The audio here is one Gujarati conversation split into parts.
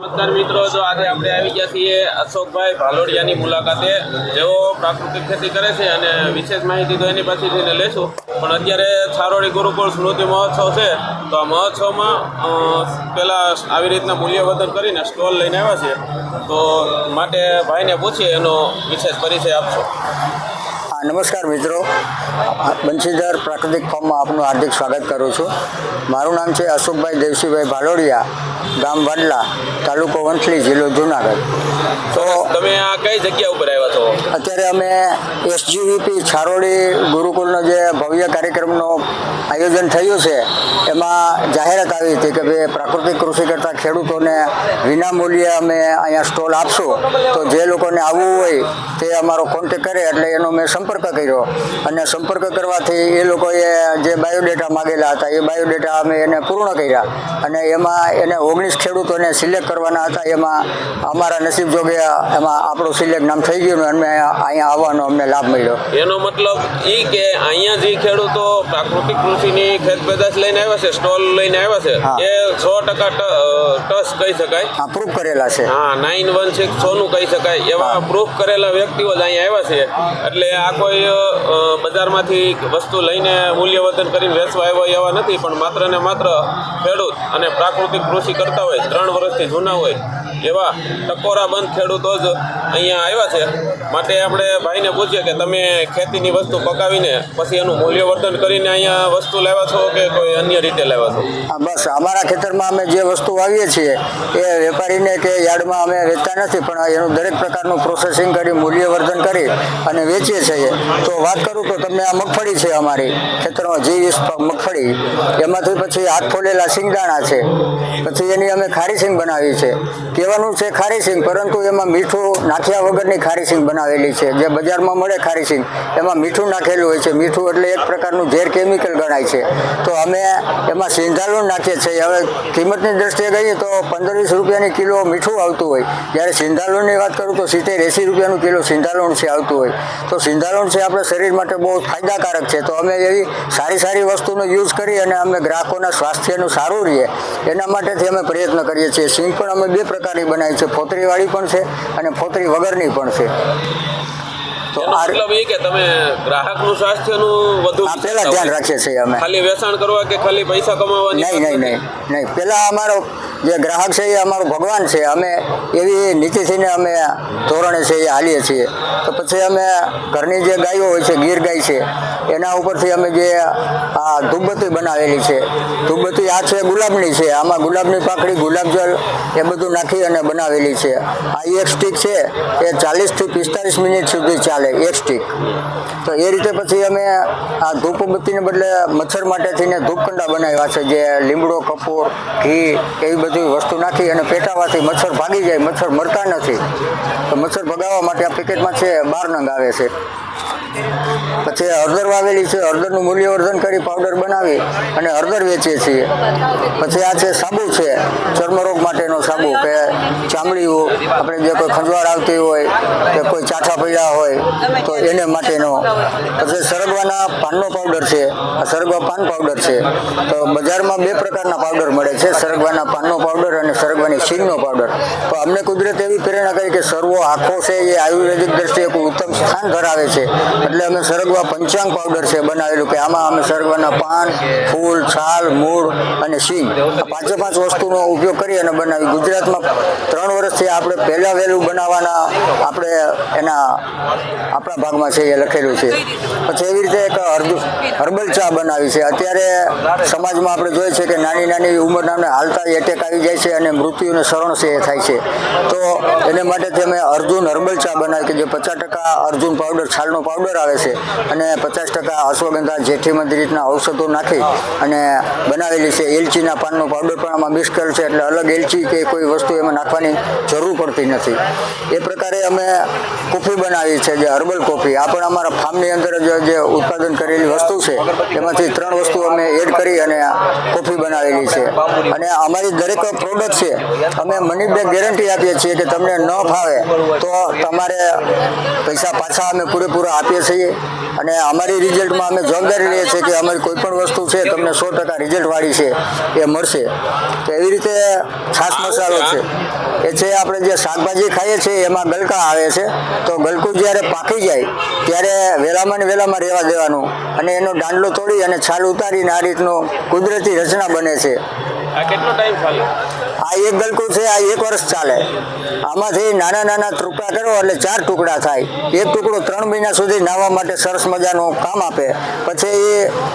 નમસ્કાર મિત્રો, જો આજે આપણે આવી ગયા છીએ અશોકભાઈ ભાલોડિયાની મુલાકાતે. જેઓ પ્રાકૃતિક ખેતી કરે છે અને વિશેષ માહિતી તો એની પાસેથી લેશું પણ અત્યારે છારોડી ગુરુકુળ સ્મૃતિ મહોત્સવ છે. તો આ મહોત્સવમાં પહેલાં આવી રીતના મૂલ્યવર્ધન કરીને સ્ટોલ લઈને આવ્યા છે. તો માટે ભાઈને પૂછીએ એનો વિશેષ પરિચય આપશો. નમસ્કાર મિત્રો. બંશીધર પ્રાકૃતિક ફોર્મમાં આપનું હાર્દિક સ્વાગત કરું છું. મારું નામ છે અશોકભાઈ દેવસીભાઈ ભાલોડિયા ગામ વડલા તાલુકો વંથલી જિલ્લો જુનાગઢ. તો તમે આ કઈ જગ્યા ઉપર આવ્યા છો? અત્યારે અમે એસજીવીપી છારોડી ગુરુકુળનો જે ભવ્ય કાર્યક્રમનું આયોજન થયું છે એમાં જાહેરાત આવી હતી કે ભાઈ પ્રાકૃતિક કૃષિ કરતા ખેડૂતોને વિનામૂલ્યે અમે અહીંયા સ્ટોલ આપશું. તો જે લોકોને આવવું હોય તે અમારો કોન્ટેક કરે એટલે એનો મેં સંપર્ક કર્યો. અને સંપર્ક કરવાથી એ લોકોએ જે બાયોડેટા માગેલા હતા એ બાયોડેટા અમે એને પૂર્ણ કર્યા. અને એમાં એને ઓગણીસ ખેડૂતોને સિલેક્ટ કરવાના હતા. એમાં અમારા નસીબ જોગે એમાં આપણું સિલેક્ટ નામ થઈ ગયું અને અહીંયા આવવાનો અમને લાભ મળ્યો. એનો મતલબ એ કે અહીંયા જે ખેડૂતો પ્રાકૃતિક કૃષિની ખેત પેદાશ લઈને આવ્યા છે સ્ટોલ લઈને આવ્યા છે એ સો ટકા ટ- ટસ કહી શકાય. હા પ્રૂફ કરેલા છે. હા નાઇન વન સિક્સ સોનું કહી શકાય. એવા પ્રૂફ કરેલા વ્યક્તિઓ જ અહીંયા આવ્યા છે. એટલે આ કોઈ બજારમાંથી વસ્તુ લઈને મૂલ્યવર્ધન કરીને વેચવા આવ્યા એવા નથી, પણ માત્ર ને માત્ર ખેડૂત અને પ્રાકૃતિક કૃષિ કરતા હોય, ત્રણ વર્ષથી જૂના હોય એવા ટકોરા બંધ ખેડૂતો જ અહીંયા આવ્યા છે. માટે આપણે ભાઈને પૂછીએ કે તમે ખેતીની વસ્તુ પકાવીને પછી એનું મૂલ્યવર્ધન કરીને અહીંયા વસ્તુ લાવ્યા છો કે કોઈ અન્ય રીતે લાવ્યા છો? બસ, અમારા ખેતરમાં અમે જે વસ્તુ વાવીએ છીએ એ વેપારીને કે યાર્ડમાં અમે વેચતા નથી, પણ એનું દરેક પ્રકારનું પ્રોસેસિંગ કરી, મૂલ્યવર્ધન કરી અને વેચીએ છીએ. તો વાત કરું તો તમને આ મગફળી છે અમારી ખેતરમાં, જી વીસ મગફળી. એમાંથી પછી હાથ ફોલેલા સિંગદાણા છે. પછી એની અમે ખારી સિંગ બનાવી છે. કહેવાનું છે ખારી સિંગ, પરંતુ એમાં મીઠું નાખ્યા વગરની ખારી સિંગ બનાવેલી છે. જે બજારમાં મળે ખારી સિંગ, એમાં મીઠું નાખેલું હોય છે. મીઠું એટલે એક પ્રકારનું ઝેર કેમિકલ ગણાય છે. તો અમે એમાં સિંધાલુણ નાખીએ છીએ. હવે કિંમતની દ્રષ્ટિએ કહીએ તો પંદર વીસ રૂપિયાની કિલો મીઠું આવતું હોય. જ્યારે સિંધાલુણની વાત કરું તો સિત્તેર એંસી રૂપિયાનું કિલો સિંધાલુણ છે આવતું હોય. તો સિંધાલુણ છે આપણા શરીર માટે બહુ ફાયદાકારક છે. તો અમે એવી સારી સારી વસ્તુનો યુઝ કરી અને અમે ગ્રાહકોના સ્વાસ્થ્યનું સારું રહે એના માટેથી અમે પ્રયત્ન કરીએ છીએ. સિંગ પણ અમે બે પ્રકારની બનાવી છે. ફોતરીવાળી પણ છે અને ફોતરી વગરની પણ છે. તો મતલબ એ કે તમે ગ્રાહકનું સ્વાસ્થ્યનું વધુ પહેલા ધ્યાન રાખીએ છીએ અમે. ખાલી વેચાણ કરવા કે ખાલી પૈસા કમાવા નહીં નહીં નહીં નહીં. પેલા અમારો જે ગ્રાહક છે એ અમારો ભગવાન છે. અમે એવી નીતિથી ને અમે ધોરણે છે એ હાલીએ છીએ. તો પછી અમે ઘરની જે ગાયો હોય છે, ગીર ગાય છે, એના ઉપરથી અમે જે આ ધૂપબત્તી બનાવેલી છે. ધૂપબત્તી આ છે ગુલાબની છે. આમાં ગુલાબની પાકડી ગુલાબજળ એ બધું નાખી અને બનાવેલી છે. આ એક સ્ટીક છે, એ ચાલીસથી પિસ્તાલીસ મિનિટ સુધી ચાલે એક સ્ટીક તો એ રીતે પછી અમે આ ધૂપબત્તીને બદલે મચ્છર માટે થઈને ધૂપકંડા બનાવ્યા છે, જે લીમડો, કપૂર, ઘી, એવી બધી વસ્તુ નાખી અને પેટાવાથી મચ્છર ભાગી જાય, મચ્છર મરતા નથી. તો મચ્છર ભગાવવા માટે આ પેકેટમાં છે બાર નંગ આવે છે. પછી હળદર વાવેલી છે, હળદરનું મૂલ્યવર્ધન કરી પાવડર બનાવી અને હળદર વેચીએ છીએ. પછી આ છે સાબુ છે ચર્મરોગ માટેનો સાબુ કે ચામડી આપણે જે કોઈ ખંજવાળ આવતી હોય કે કોઈ ચાઠા પડ્યા હોય, તો એને માટેનો. પછી સરગવાના પાનનો પાવડર છે, આ સરગવા પાન પાવડર છે. તો બજારમાં બે પ્રકારના પાવડર મળે છે, સરગવાના પાનનો પાવડર અને સરગવાની શીંગનો પાવડર તો અમને કુદરત એવી પ્રેરણા કરી કે સર્વો આખો છે, એ આયુર્વેદિક દ્રષ્ટિએ એક ઉત્તમ સ્થાન ધરાવે છે. એટલે અમે સરગવા પંચાંગ પાવડર છે બનાવેલું કે આમાં અમે સરગવાના પાન, ફૂલ, છાલ, મૂળ અને સિંગ પાંચે પાંચ વસ્તુનો ઉપયોગ કરી અને બનાવી. ગુજરાતમાં ત્રણ વર્ષથી આપણે પહેલા વહેલું બનાવવાના આપણે એના આપણા ભાગમાં છે એ લખેલું છે. પછી એવી રીતે એક હર્બલ ચા બનાવી છે. અત્યારે સમાજમાં આપણે જોઈએ છે કે નાની નાની ઉંમરના હાલતા એટેક આવી જાય છે અને મૃત્યુને શરણ છે એ થાય છે. તો એને માટે અમે અર્જુન હર્બલ ચા બનાવી કે જે પચાસ ટકા અર્જુન પાવડર છાલનો પાવડર આવે છે અને પચાસ ટકા અશ્વગંધા જેઠી મધ રીતના ઔષધો નાખી અને બનાવેલી છે. એલચીના પાનનો પાવડર પણ આમાં મિક્સ કરેલ છે એટલે અલગ એલચી કે કોઈ વસ્તુ એમાં નાખવાની જરૂર પડતી નથી. એ પ્રકારે અમે કોફી બનાવી છે, જે હર્બલ કોફી. આ પણ અમારા ફાર્મની અંદર જ જે ઉત્પાદન કરેલી વસ્તુ છે, એમાંથી ત્રણ વસ્તુ અમે એડ કરી અને કોફી બનાવેલી છે. અને અમારી દરેક પ્રોડક્ટ છે, અમે મની બેક ગેરંટી આપીએ છીએ કે તમને ન ફાવે તો તમારે પૈસા પાછા અમે પૂરેપૂરા આપીએ છીએ. અને અમારી રિઝલ્ટમાં અમે જવાબદારી લઈએ છીએ કે અમારી કોઈ પણ વસ્તુ છે તમને સો ટકા રિઝલ્ટવાળી છે એ મળશે. તો એવી રીતે છાશ મસાલો છે. એ છે આપણે જે શાકભાજી ખાઈએ છીએ એમાં ગલકા આવે છે. તો ગલકું જ્યારે પાકી જાય ત્યારે વહેલામાં ને વહેલામાં રહેવા દેવાનું. અને એનો દાંડલો તોડી અને છાલ ઉતારીને આ રીતનું કુદરતી રચના બને છે. આ કેટલો ટાઈમ ચાલે? આ એક ગલકું છે આ એક વર્ષ ચાલે. આમાંથી નાના નાના ટુકડા કરો એટલે ચાર ટુકડા થાય. એક ટુકડો ત્રણ મહિના સુધી નાહવા માટે સરસ મજાનું કામ આપે. પછી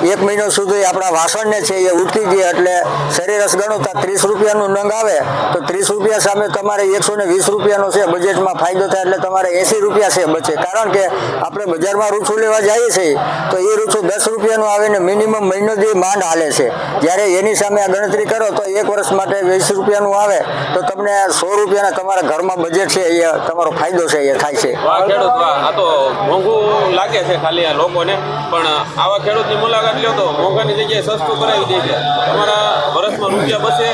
એ એક મહિનો સુધી આપણા વાસણને છે એ ઉટકી જાય એટલે સરેરાશ ગણો તો ત્રીસ રૂપિયાનું નંગ આવે, તો ત્રીસ રૂપિયા સામે તમારે એકસો ને વીસ રૂપિયાનો છે બજેટમાં ફાયદો થાય એટલે તમારે એંસી રૂપિયા છે બચે. કારણ કે આપણે બજારમાં રૂછું લેવા જઈએ છીએ, તો એ રૂછું દસ રૂપિયાનું આવે ને મિનિમમ મહિનો દી માંડ હાલે છે. જ્યારે એની સામે આ ગણતરી કરો તો એક વર્ષ માટે વીસ રૂપિયાનું આવે, તો તમને સો રૂપિયાના તમારા ઘરમાં બજેટ છે એ તમારો ફાયદો છે એ થાય છે. વાહ ખેડૂત વાહ. આ તો મોંઘું લાગે છે ખાલી આ લોકોને. પણ આવા ખેડૂતની મુલાકાત લ્યો તો મોંઘાની જગ્યાએ સસ્તું કરાવી દે છે તમારા વર્ષમાં રૂપિયા બસે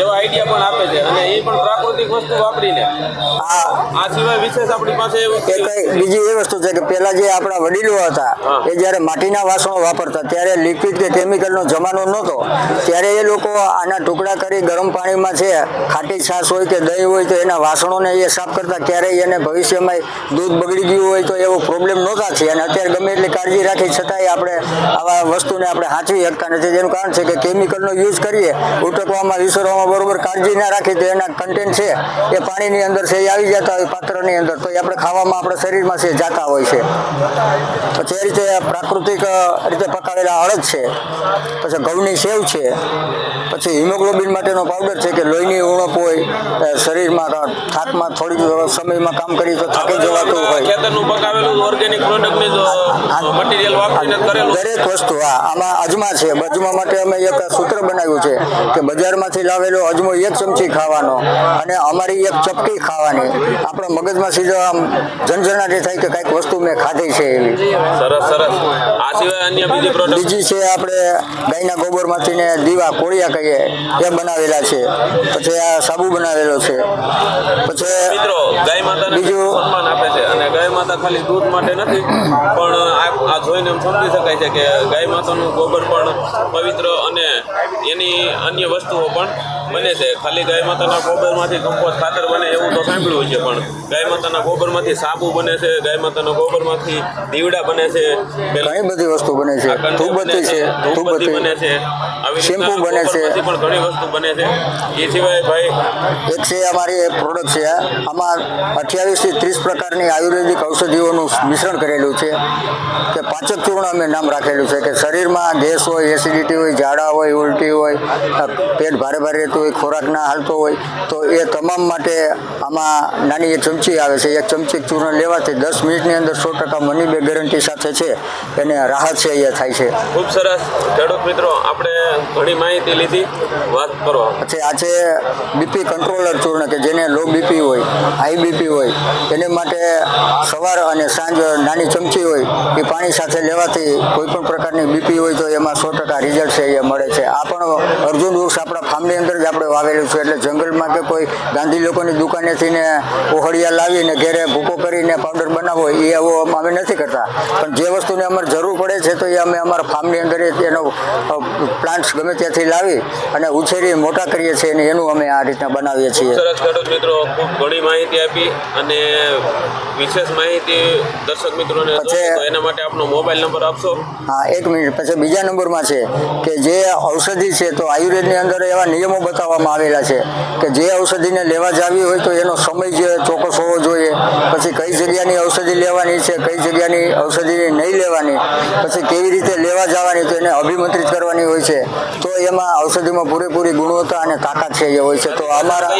એવા આઈડિયા પણ આપે છે. અને એ પણ પ્રાકૃતિક વસ્તુ વાપરીને. આ સિવાય વિશેષ આપણી પાસે બીજી એ વસ્તુ છે કે પેલા જે આપણા વડીલો હતા એ જ્યારે માટીના વાસણો વાપરતા ત્યારે લિક્વિડ કે કેમિકલનો જમાનો નહોતો ત્યારે એ લોકો આના ટુકડા કરી ગરમ પાણીમાં છે ખાટી છાશ હોય કે દહીં હોય તો એના વાસણોને એ સાફ કરતા ક્યારેય એને ભવિષ્યમાં દૂધ બગડી ગયું હોય તો એવો પ્રોબ્લેમ નહોતા છે અને અત્યારે ગમે એટલી કાળજી રાખી છતાંય આપણે આવા વસ્તુને આપણે સાચવી શકતા નથી. જેનું કારણ છે કે કેમિકલનો યુઝ કરીએ, ઉટકવામાં, વિસરવામાં બરોબર કાળજી ના રાખી તો એના કન્ટેન્ટ છે. એ પાણીની અંદર છે, એ આવી જતા હોય પાત્રની અંદર. તો એ આપણે ખાવામાં આપણા શરીરમાં છે જાતા હોય છે. પછી એ રીતે પ્રાકૃતિક રીતે પકાવેલા અડદ છે. પછી ઘઉંની સેવ છે. પછી હિમોગ્લોબિન માટેનો પાવડર છે કે લોહીની ઉણપ હોય શરીરમાં અ, થાકમાં થોડીક સમયમાં કામ કરી તો થાકી જવાતું હોય. ખેતરનું પકાવેલું ઓર્ગેનિક પ્રોડક્ટની જ મટીરિયલ વાપરીને કરેલું. દરેક વસ્તુ હા આમાં અજમા છે. અજમા માટે અમે એક સૂત્ર બનાવ્યું છે કે બજારમાંથી લાવેલો અજમો એક ચમચી ખાવાનો અને અમારી એક ચપટી ખાવાની. આપણા મગજમાં સીધો આમ ઝંઝણાટી થાય કે કંઈક વસ્તુ મેં ખાધી છે એવી. સરસ સરસ. સિવાય અન્ય બીજી પ્રોડક્ટ બીજી છે આપણે ગાયના ગોબરમાંથી ને દીવા કોળિયા કહીએ એ બનાવેલા છે. પછી આ સાબુ બનાવેલો છે. પછી મિત્રો ગાય માતાને બીજું- સન્માન આપે છે. અને ગાય માતા ખાલી દૂધ માટે નથી પણ આ જોઈને એમ સમજી શકાય છે કે ગાય માતાનું ગોબર પણ પવિત્ર અને એની અન્ય વસ્તુઓ પણ બને છે. ખાલી ગાય માતાના ગોબરમાંથી કમ્પોસ્ટ ખાતર બને એવું તો સાંભળ્યું છે પણ ગાય માતાના ગોબરમાંથી સાબુ બને છે ગાય માતાના ગોબરમાંથી દીવડા બને છે. ઘણી બધી વસ્તુ બને છે. ધૂપબત્તી છે. ધૂપબત્તી બને છે. શેમ્પુ બને છે. પણ ઘણી વસ્તુ બને છે. એ સિવાય ભાઈ એક છે અમારી એક પ્રોડક્ટ છે આમાં અઠ્યાવીસથી ત્રીસ પ્રકારની આયુર્વેદિક ઔષધિઓનું મિશ્રણ કરેલું છે કે પાંચક ચૂર્ણ અમે નામ રાખેલું છે કે શરીરમાં ગેસ હોય એસિડિટી હોય ઝાડા હોય ઉલટી હોય પેટ ભારે ભારે રહેતું હોય ખોરાક ના હાલતો હોય તો એ તમામ માટે આમાં નાની એક ચમચી આવે છે. એક ચમચી ચૂર્ણ લેવાથી દસ મિનિટની અંદર સો ટકા મની બે ગેરંટી સાથે છે. એને રાહત છે એ થાય છે. ખૂબ સરસ. ખેડૂત મિત્રો આપણે ઘણી માહિતી લીધી. વાત કરો. પછી આ છે બીપી કંટ્રોલર ચૂર્ણ કે જેને લો બીપી હોય હાઈ બીપી હોય એને માટે સવાર અને સાંજ નાની ચમચી હોય એ પાણી સાથે લેવાથી કોઈ પણ પ્રકારની બીપી હોય તો એમાં સો ટકા રિઝલ્ટ છે એ મળે છે. આ પણ અર્જુન વૃક્ષ આપણા ફાર્મની અંદર આપણે વાવેલું છે. એટલે જંગલમાં કે કોઈ ગાંધી લોકોની દુકાનેથી ને ઓહળિયા લાવીને ઘેરે ભૂકો કરીને પાવડર બનાવવો એ એવો અમે નથી કરતા. પણ જે વસ્તુને અમારે જરૂર પડે છે તો એ અમે અમારા ફાર્મની અંદર એનો પ્લાન્ટ્સ ગમે ત્યાંથી લાવી અને ઉછેરી મોટા કરીએ છીએ અને એનું અમે આ રીતના બનાવીએ છીએ. સરસ ખેડૂત મિત્રો ખૂબ ઘણી માહિતી આપી અને વિશેષ માહિતી દર્શક મિત્રોને એના માટે આપનો મોબાઈલ નંબર આપશો? હા એક મિનિટ. પછી બીજા નંબરમાં છે કે જે ઔષધિ છે તો આયુર્વેદની અંદર એવા નિયમો બતાવવામાં આવેલા છે કે જે ઔષધિને લેવા જાવી હોય તો એનો સમય જે ચોક્કસ હોવો જોઈએ. પછી કઈ જગ્યાની ઔષધિ લેવાની છે કઈ જગ્યાની ઔષધિ નહીં લેવાની પછી કેવી રીતે લેવા જવાની તો એને અભિમંત્રિત કરવાની હોય છે. તો એમાં ઔષધિમાં પૂરેપૂરી ગુણવત્તા અને તાકાત છે એ હોય છે. તો અમારા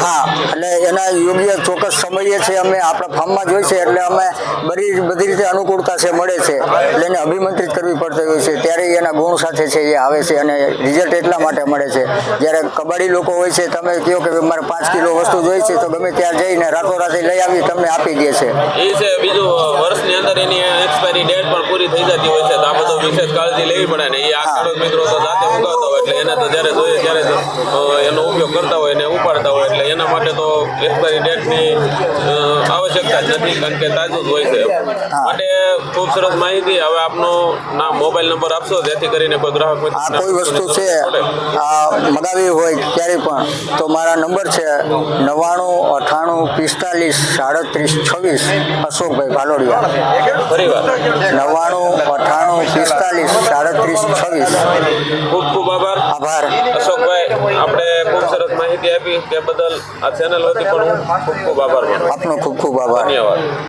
હા એટલે એના યોગ્ય ચોક્કસ સમયે છે અમે આપણા ફાર્મમાં જોઈએ છે એટલે અમે બધી બધી રીતે અનુકૂળતા છે મળે છે. એટલે એને અભિમંત્રિત કરવી પડતી હોય છે. ત્યારે એના ગુણ સાથે છે એ આવે છે અને રિઝલ્ટ એટલા માટે મળે છે. જ્યારે કબડ્ડી લોકો હોય છે તમે કહો કે મારે પાંચ કિલો વસ્તુ જોઈ છે તો ગમે ત્યાં જઈને રાતોરાતે લઈ આવી તમને આપી દે છે. એ છે બીજું વર્ષની અંદર એની એક્સપાયરી ડેટ પણ પૂરી થઈ જતી હોય છે તો આ બધું વિશેષ કાળજી લેવી પડે ને. એ આ ખેડૂત મિત્રો તો જાતે એટલે એને તો જ્યારે જોઈએ ત્યારે એનો ઉપયોગ કરતા હોય ને ઉપાડતા હોય એટલે એના માટે તો એક્સપાયરી ડેટની આવશ્યકતા જ નથી કારણ કે તાજું જ હોય છે. માટે ખૂબ સરસ માહિતી હવે આપનો નામ મોબાઈલ નંબર આપશો જેથી કરીને કોઈ ગ્રાહક કોઈ વસ્તુ છે આ મગાવી હોય ક્યારે પણ તો મારા નંબર છે નવ્વાણું અઠાણું પિસ્તાલીસ સાડત્રીસ છવ્વીસ અશોકભાઈ ભાલોડિયા. ફરી નવ્વાણું અઠાણું પિસ્તાલીસ સાડત્રીસ છવ્વીસ. ખૂબ ખૂબ આભાર. આભાર. અશોકભાઈ આપણે ખૂબ સરસ માહિતી આપી. તે બદલ આ ચેનલ વતી પણ હું ખૂબ ખૂબ આભાર આપનો ખૂબ ખૂબ આભાર. ધન્યવાદ.